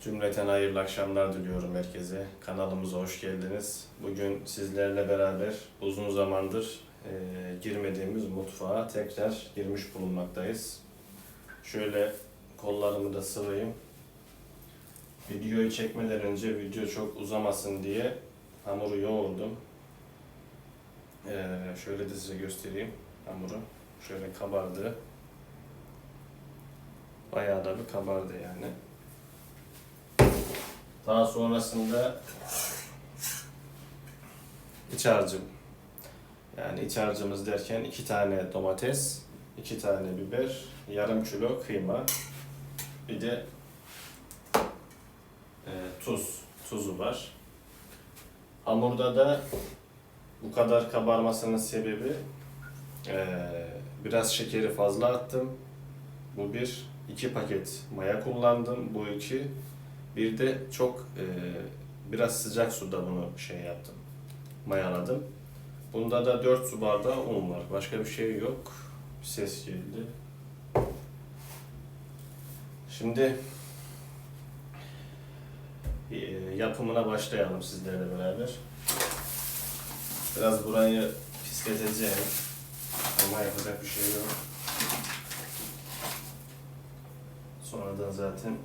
Cümleten hayırlı akşamlar diliyorum herkese. Kanalımıza hoş geldiniz. Bugün sizlerle beraber uzun zamandır e, girmediğimiz mutfağa tekrar girmiş bulunmaktayız. Şöyle kollarımı da sıvayım. Videoyu çekmeden önce video çok uzamasın diye hamuru yoğurdum. E, şöyle de size göstereyim hamuru. Şöyle kabardı. Bayağı da bir kabardı yani. Daha sonrasında iç harcım. Yani iç harcımız derken iki tane domates, iki tane biber, yarım kilo kıyma, bir de e, tuz, tuzu var. Hamurda da bu kadar kabarmasının sebebi e, biraz şekeri fazla attım. Bu bir, iki paket maya kullandım. Bu iki, bir de çok e, biraz sıcak suda bunu şey yaptım. Mayaladım. Bunda da 4 su bardağı un var. Başka bir şey yok. Bir ses geldi. Şimdi e, yapımına başlayalım sizlerle beraber. Biraz burayı pisleteceğim. Ama yapacak bir şey yok. Sonradan zaten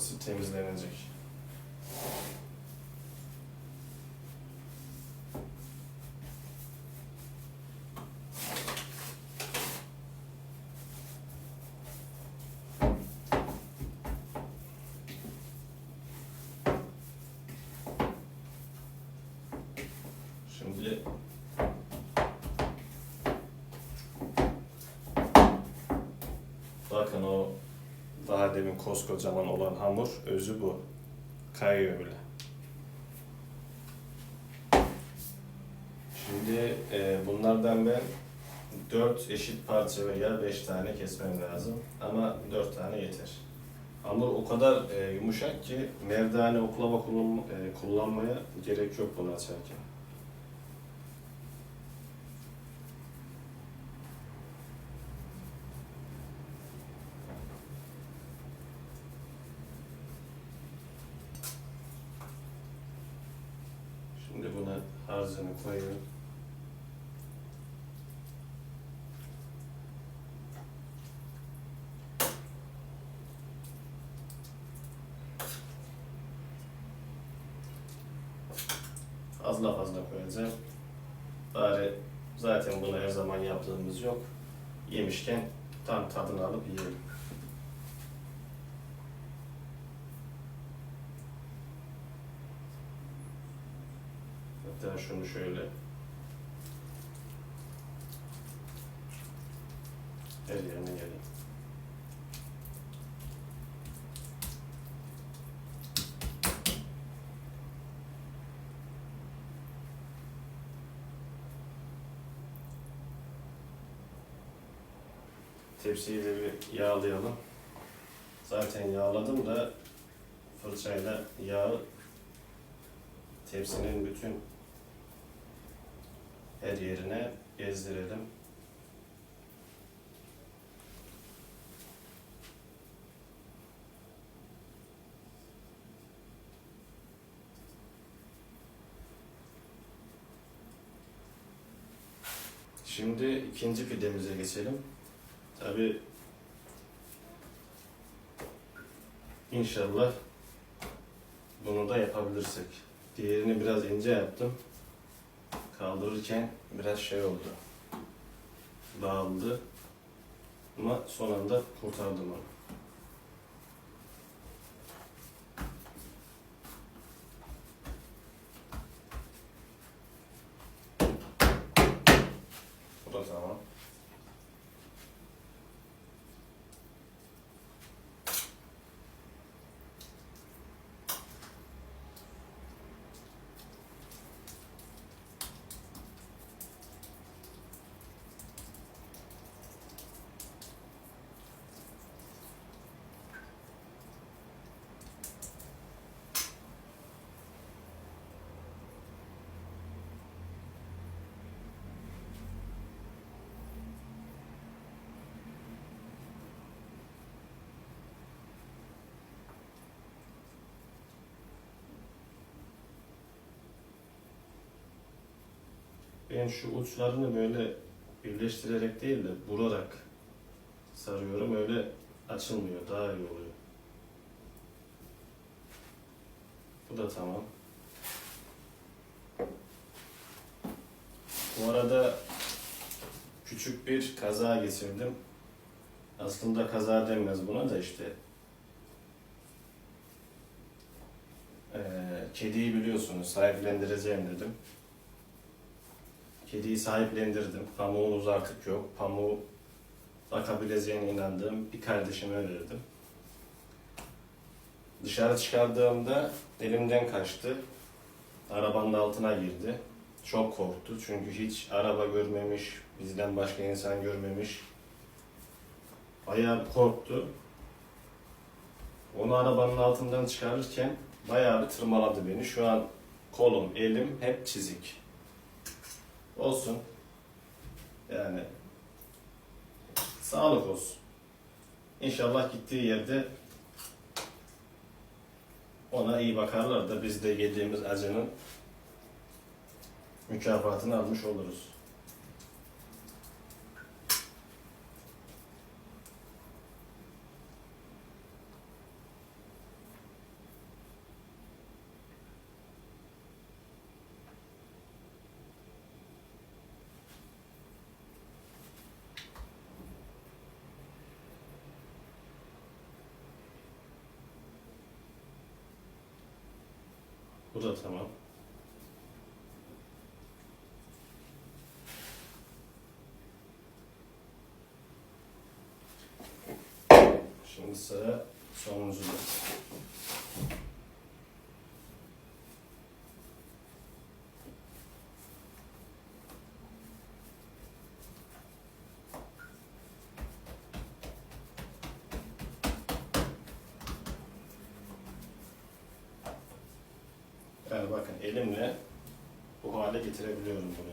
Burası temizlenecek. Şimdi bakın o daha demin koskocaman olan hamur özü bu. Kayıyor bile. Şimdi e, bunlardan ben 4 eşit parça veya 5 tane kesmem lazım. Ama 4 tane yeter. Hamur o kadar e, yumuşak ki merdane oklava kullan, e, kullanmaya gerek yok bunu açarken. Şimdi harcını koyuyorum. Fazla fazla koyacağım. Bari zaten bunu her zaman yaptığımız yok. Yemişken tam tadını alıp yiyelim. Hatta şunu şöyle her yerine geleyim. Tepsiyi de bir yağlayalım. Zaten yağladım da fırçayla yağı tepsinin bütün her yerine gezdirelim. Şimdi ikinci pidemize geçelim. Tabi inşallah bunu da yapabilirsek. Diğerini biraz ince yaptım kaldırırken biraz şey oldu. Dağıldı. Ama son anda kurtardım onu. Bu da tamam. Ben şu uçlarını böyle birleştirerek değil de vurarak sarıyorum. Öyle açılmıyor. Daha iyi oluyor. Bu da tamam. Bu arada küçük bir kaza geçirdim. Aslında kaza denmez buna da işte. Ee, kediyi biliyorsunuz sahiplendireceğim dedim. Kediyi sahiplendirdim. Pamuğumuz artık yok. Pamuğu bakabileceğine inandığım bir kardeşime verdim. Dışarı çıkardığımda elimden kaçtı. Arabanın altına girdi. Çok korktu çünkü hiç araba görmemiş, bizden başka insan görmemiş. Bayağı korktu. Onu arabanın altından çıkarırken bayağı bir tırmaladı beni. Şu an kolum, elim hep çizik. Olsun. Yani sağlık olsun. İnşallah gittiği yerde ona iyi bakarlar da biz de yediğimiz acının mükafatını almış oluruz. Da tamam. Şimdi sıra sonuncuda. Yani bakın elimle bu hale getirebiliyorum bunu.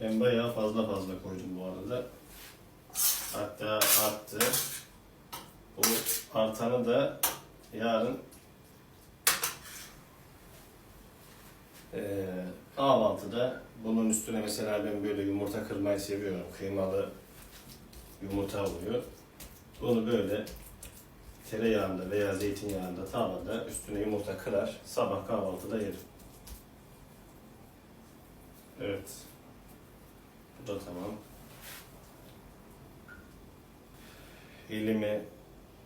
Ben bayağı fazla fazla koydum bu arada. Hatta arttı. Bu artanı da yarın eee kahvaltıda bunun üstüne mesela ben böyle yumurta kırmayı seviyorum. Kıymalı yumurta oluyor. Bunu böyle tereyağında veya zeytinyağında tavada üstüne yumurta kırar. Sabah kahvaltıda yerim. Evet. Bu da tamam. Elimi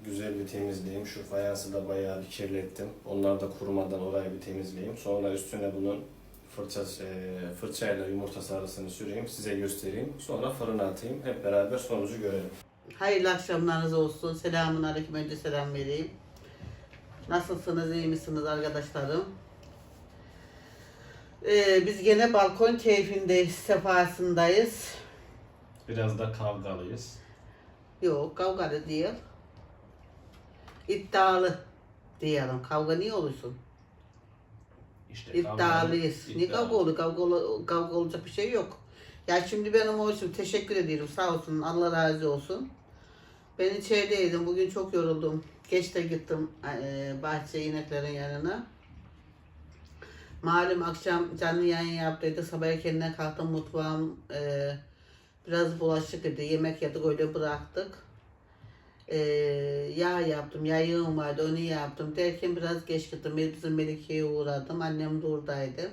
güzel bir temizleyeyim. Şu fayansı da bayağı bir kirlettim. Onlar da kurumadan orayı bir temizleyeyim. Sonra üstüne bunun fırça, e, fırçayla yumurta sarısını süreyim. Size göstereyim. Sonra fırına atayım. Hep beraber sonucu görelim. Hayırlı akşamlarınız olsun. Selamun aleyküm. Önce selam vereyim. Nasılsınız, iyi misiniz arkadaşlarım? Ee, biz gene balkon keyfindeyiz, sefasındayız. Biraz da kavgalıyız. Yok, kavgalı değil. İddialı diyelim. Kavga niye olursun? İşte İddialıyız. Niye kavga olur? Kavga, ol- kavga olacak bir şey yok. Ya şimdi benim olsun teşekkür ediyorum. Sağ olsun. Allah razı olsun. Ben içerideydim. Bugün çok yoruldum. Geç de gittim e, bahçe ineklerin yanına. Malum akşam canlı yayın yaptıydı. Sabah erkenden kalktım mutfağım e, biraz bulaşık idi. Yemek yedik öyle bıraktık. E, yağ yaptım. Yayığım vardı onu yaptım. Derken biraz geç gittim. Bizim Melike'ye uğradım. Annem de oradaydı.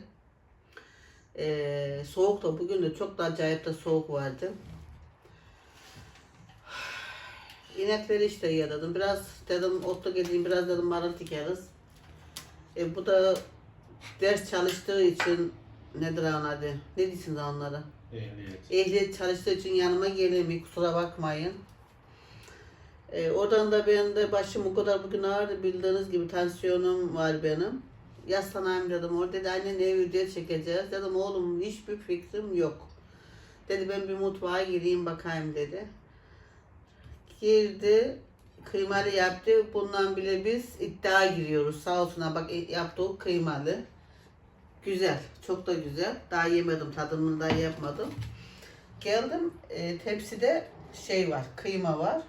E, soğuk da bugün de çok da acayip de soğuk vardı. İnekleri işte yaradım. Biraz dedim otla gideyim biraz dedim marul dikeriz. E, bu da ders çalıştığı için nedir onun adı? Ne diyorsunuz onlara? Ehliyet. Ehliyet çalıştığı için yanıma gelemiyor kusura bakmayın. E, oradan da benim de başım o kadar bugün ağrıdı bildiğiniz gibi tansiyonum var benim. Yaslanayım dedim orada dedi anne ne video çekeceğiz dedim oğlum hiçbir fikrim yok. Dedi ben bir mutfağa gireyim bakayım dedi. Girdi kıymalı yaptı. Bundan bile biz iddia giriyoruz. Sağ olsun bak e, yaptı o kıymalı. Güzel. Çok da güzel. Daha yemedim. Tadımını daha yapmadım. Geldim e, tepside şey var. Kıyma var.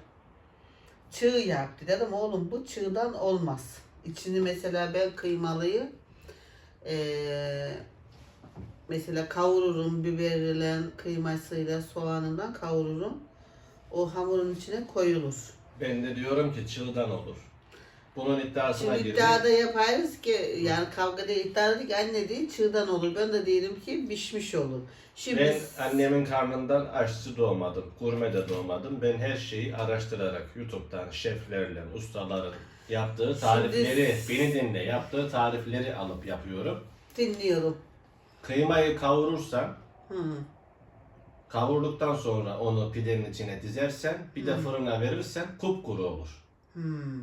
Çığ yaptı. Dedim oğlum bu çığdan olmaz. İçini mesela ben kıymalıyı e, mesela kavururum biberle kıymasıyla soğanından kavururum. O hamurun içine koyulur. Ben de diyorum ki çığdan olur. Bunun iddiasına Şimdi girdik. iddiada yaparız ki yani kavgada iddiada ki anne değil çığdan olur. Ben de diyelim ki pişmiş olur. Şimdi Ben annemin karnından aşçı doğmadım, gurme de doğmadım. Ben her şeyi araştırarak YouTube'dan şeflerle, ustaların yaptığı tarifleri, beni dinle, yaptığı tarifleri alıp yapıyorum. dinliyorum. Kıymayı kavurursan, Hı. kavurduktan sonra onu pidenin içine dizersen, bir de fırına verirsen kupkuru olur. Hmm.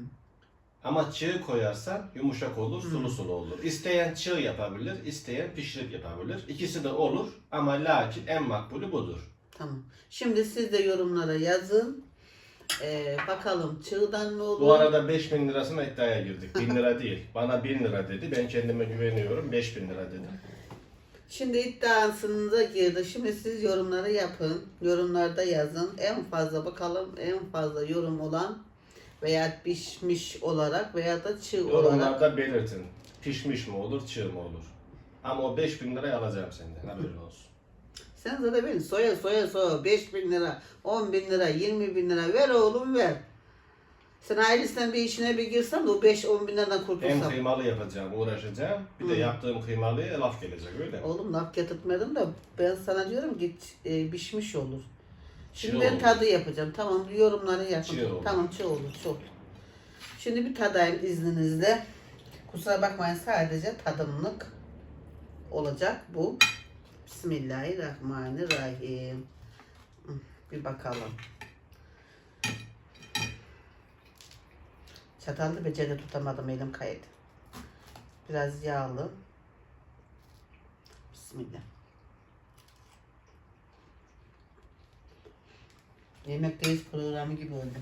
Ama çığ koyarsan yumuşak olur, sulu sulu olur. İsteyen çığ yapabilir, isteyen pişirip yapabilir. İkisi de olur ama lakin en makbulü budur. Tamam. Şimdi siz de yorumlara yazın. Ee, bakalım çığdan ne olur? Bu arada 5000 lirasına iddiaya girdik. 1000 lira değil. Bana 1000 lira dedi. Ben kendime güveniyorum. 5000 lira dedim. Şimdi iddiasınıza girdi. Şimdi siz yorumları yapın. Yorumlarda yazın. En fazla bakalım en fazla yorum olan veya pişmiş olarak veya da çığ olarak. Yorumlarda belirtin. Pişmiş mi olur, çığ mı olur? Ama o 5000 lirayı alacağım senden. Haberin olsun. Sen zaten beni soya soya soya 5 bin lira, 10 bin lira, 20 bin lira ver oğlum ver. Sen ailesinden bir işine bir girsen de o 5-10 bin liradan Hem kurtulsan. kıymalı yapacağım, uğraşacağım. Bir de Hı. yaptığım kıymalıya laf gelecek öyle mi? Oğlum laf getirtmedim de ben sana diyorum ki e, pişmiş olur. Şimdi ben tadı yapacağım. Tamam yorumları yapın. Olur. Tamam çığ olur olur. Şimdi bir tadayım izninizle. Kusura bakmayın sadece tadımlık olacak bu. Bismillahirrahmanirrahim. Bir bakalım. Çatalda beceri tutamadım elim kaydı. Biraz yağlı. Bismillah. Yemekteyiz programı gibi oldu.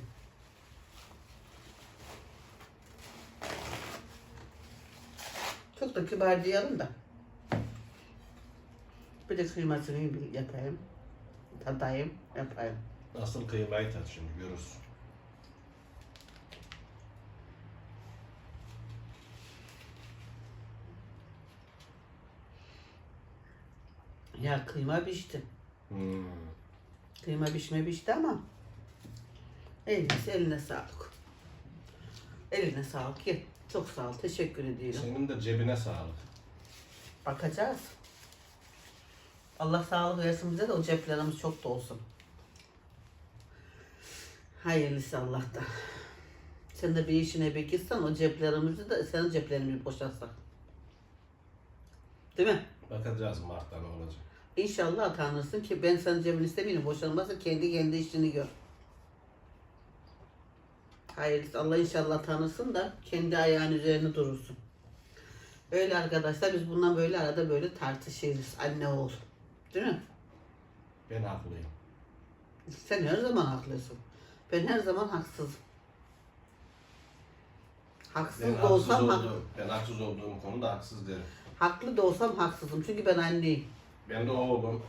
Çok da kibar diyelim da. Bir de kıymasını yapayım. Tadayım, yapayım. Nasıl kıymayı tat şimdi görürsün. Ya kıyma pişti. Hmm. Kıyma pişme pişti ama eline, eline sağlık. Eline sağlık. Ye. Çok sağ ol. Teşekkür ediyorum. Senin de cebine sağlık. Bakacağız. Allah sağlık versin bize de o ceplerimiz çok da olsun. Hayırlısı Allah'tan. Sen de bir işine bir gitsen o ceplerimizi de senin ceplerini bir boşaltsak. Değil mi? Bakacağız Mart'ta ne olacak. İnşallah tanırsın ki ben senin cebini istemiyorum. Boşanmazsa kendi kendi işini gör. Hayırlısı Allah inşallah tanırsın da kendi ayağın üzerine durursun. Öyle arkadaşlar biz bundan böyle arada böyle tartışırız anne oğul. Değil mi? Ben haklıyım. Sen her zaman haklısın. Ben her zaman haksızım. Haksız Ben da haksız, olsam hak- olduğum, ben haksız olduğum konuda haksız derim. haklı da olsam haksızım. Çünkü ben anneyim. Ben de oğlum.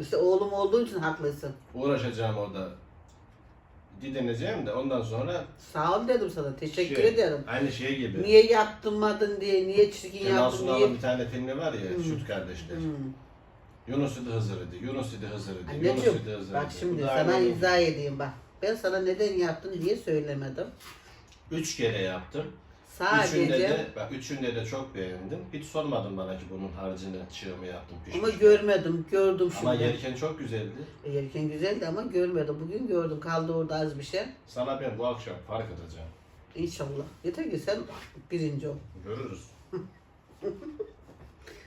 İşte oğlum olduğu için haklısın. Uğraşacağım orada. Didineceğim de ondan sonra Sağ ol dedim sana. Teşekkür şey, ederim. Aynı şey gibi. Niye yaptırmadın diye, niye çirkin Kemal yaptın Sunal'ın diye. bir tane filmi var ya, Hmm. Süt Kardeşler. Hmm. Yunus idi Hızır idi, Yunus idi Hızır idi, Yunus Anneciğim idi Hızır bak idi. şimdi Bu da sana aynı. izah edeyim bak. Ben sana neden yaptın diye söylemedim. Üç kere yaptım. Üçünde Sadece de, bak üçünde de çok beğendim. Hiç sormadın bana ki bunun harcını çığ mı yaptım, pişmiş ama mi? görmedim, gördüm Ama şimdi. yerken çok güzeldi. E, Yerken güzeldi ama görmedim. Bugün gördüm. Kaldı orada az bir şey. Sana ben bu akşam fark edeceğim. İnşallah. Yeter ki sen birinci ol. Görürüz.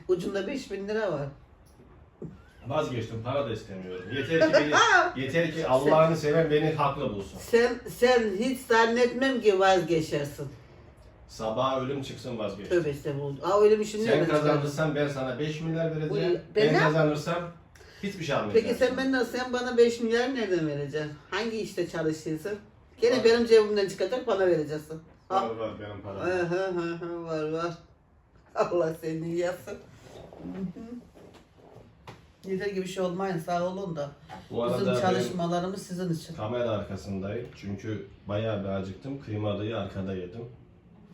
Ucunda 5000 lira var. Vazgeçtim, para da istemiyorum. Yeter ki beni, yeter ki Allah'ını seven beni haklı bulsun. Sen sen hiç zannetmem ki vazgeçersin. Sabaha ölüm çıksın vazgeç. Tövbe estağfurullah. Aa öyle bir şey Sen kazanırsan ben sana 5 milyar vereceğim. Ben ben ne- kazanırsam hiçbir şey almayacağım. Peki sen benden sen bana 5 milyar nereden vereceksin? Hangi işte çalışıyorsun? Gene benim cebimden çıkacak bana vereceksin. Var var benim param. Hı hı hı, var var. Allah seni yapsın. Yeter gibi bir şey olmayın sağ olun da. Bu Bizim arada ben çalışmalarımız sizin için. kamera arkasındayım. Çünkü bayağı bir acıktım. Kıymalıyı arkada yedim.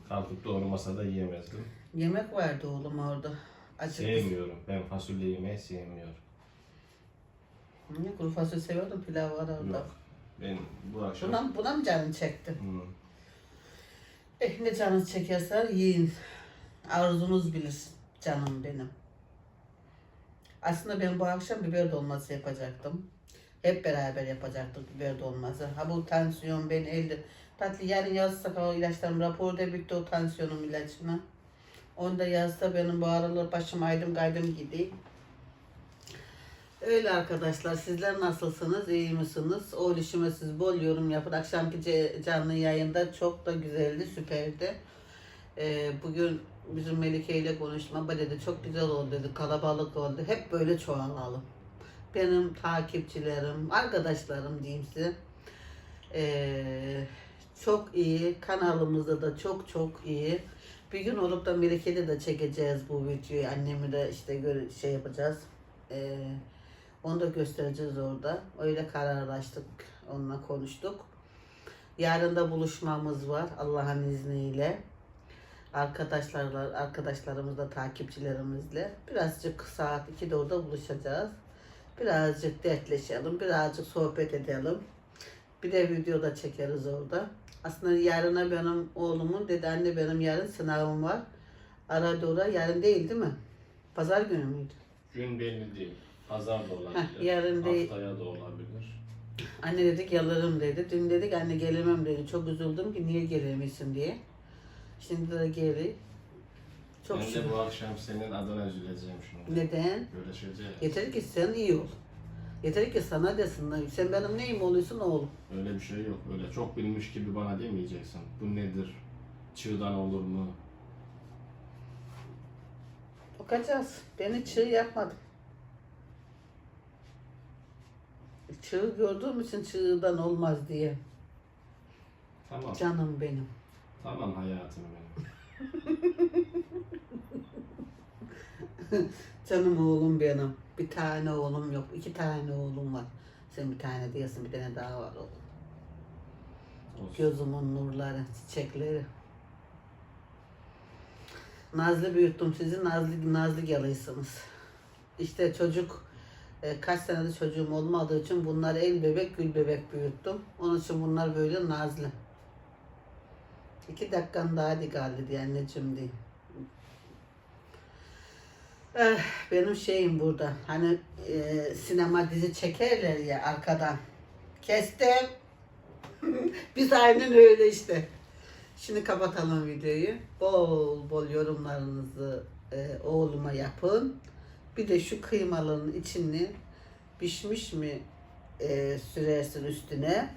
Kalkıp doğru masada yiyemezdim. Yemek vardı oğlum orada. Acıktı. Sevmiyorum. Ben fasulye yemeyi sevmiyorum. Niye kuru fasulye seviyordum pilav var orada. Yok. Ben bu akşam... Buna, buna mı canın çekti? Hmm. Eh ne canınız çekerse yiyin. Arzunuz bilir canım benim. Aslında ben bu akşam biber dolması yapacaktım. Hep beraber yapacaktık biber dolması. Ha bu tansiyon ben elde. Tatlı yarın yazsak o ilaçlarım raporu da bitti o tansiyonum ilacına. Onu da yazsa benim bu aralar başım aydım kaydım gideyim. Öyle arkadaşlar sizler nasılsınız iyi misiniz? O ilişime siz bol yorum yapın. Akşamki canlı yayında çok da güzeldi süperdi. Ee, bugün bizim Melike ile konuştum. Ama dedi çok güzel oldu dedi. Kalabalık oldu. Hep böyle çoğalalım. Benim takipçilerim, arkadaşlarım diyeyim size. Ee, çok iyi. Kanalımızda da çok çok iyi. Bir gün olup da Melike'de de çekeceğiz bu videoyu. Annemi de işte gör- şey yapacağız. Ee, onu da göstereceğiz orada. Öyle kararlaştık. Onunla konuştuk. Yarın da buluşmamız var Allah'ın izniyle. Arkadaşlarla, arkadaşlarımızla, takipçilerimizle. Birazcık saat 2'de orada buluşacağız. Birazcık dertleşelim, birazcık sohbet edelim. Bir de video da çekeriz orada. Aslında yarına benim oğlumun dedi anne benim yarın sınavım var. Aradı ora yarın değil değil mi? Pazar günü müydü? Gün belli değil. Pazar da olabilir. Heh, yarın değil. Haftaya da olabilir. Anne dedik yalırım dedi. Dün dedik anne gelemem dedi. Çok üzüldüm ki niye gelemiyorsun diye. Şimdi de geri. Çok ben şükür. de bu akşam senin adına üzüleceğim şimdi. Neden? Görüşeceğiz. Yeter ki sen iyi ol. Yeter ki sana desinler. Sen benim neyim oluyorsun oğlum. Öyle bir şey yok. Öyle çok bilmiş gibi bana demeyeceksin. Bu nedir? Çığdan olur mu? Bakacağız. Ben hiç çığ yapmadım. Çığ gördüğüm için çığdan olmaz diye. Tamam. Canım benim. Tamam hayatım benim. Canım oğlum benim. Bir tane oğlum yok. iki tane oğlum var. Sen bir tane diyorsun bir tane daha var oğlum. Olsun. Gözümün nurları, çiçekleri. Nazlı büyüttüm sizi, Nazlı Nazlı geliyorsunuz. İşte çocuk, e, kaç senedir çocuğum olmadığı için bunlar el bebek, gül bebek büyüttüm. Onun için bunlar böyle nazlı. İki dakikan daha hadi geldi diye anneciğim diye. Eh, benim şeyim burada. Hani e, sinema dizi çekerler ya arkadan. Kestim. Biz aynen öyle işte. Şimdi kapatalım videoyu. Bol bol yorumlarınızı e, oğluma yapın. Bir de şu kıymalının içini pişmiş mi e, sürersin üstüne,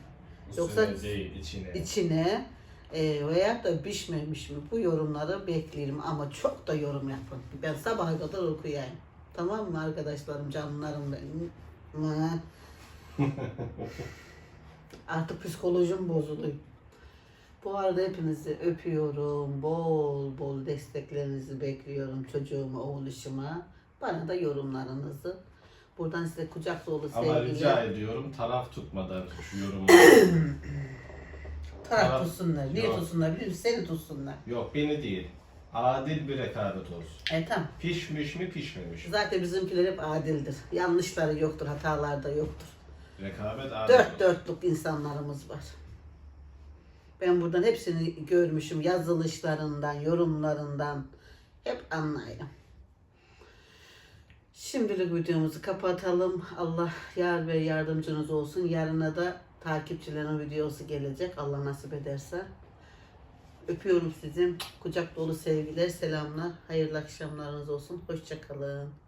Yoksa- Üstüne değil, içine. içine e, veya da pişmemiş mi bu yorumları beklerim ama çok da yorum yapın. Ben sabaha kadar okuyayım. Tamam mı arkadaşlarım, canlarım benim? Artık psikolojim bozuluyor. Bu arada hepinizi öpüyorum. Bol bol desteklerinizi bekliyorum çocuğuma, oğluşuma. Bana da yorumlarınızı. Buradan size kucak dolu Ama sevgiler. rica ediyorum taraf tutmadan şu yorumu. Taraf Taraf- tutsunlar. Niye Yok. tutsunlar biliyor musun? Seni tutsunlar. Yok beni değil. Adil bir rekabet olsun. E tamam. Pişmiş mi pişmemiş mi? Zaten bizimkiler hep adildir. Yanlışları yoktur, hatalar da yoktur. Rekabet adil Dört olsun. dörtlük insanlarımız var. Ben buradan hepsini görmüşüm. Yazılışlarından, yorumlarından hep anlayayım. Şimdilik videomuzu kapatalım. Allah yar ve yardımcınız olsun. Yarına da takipçilerin videosu gelecek. Allah nasip ederse. Öpüyorum sizi. Kucak dolu sevgiler, selamlar. Hayırlı akşamlarınız olsun. Hoşçakalın.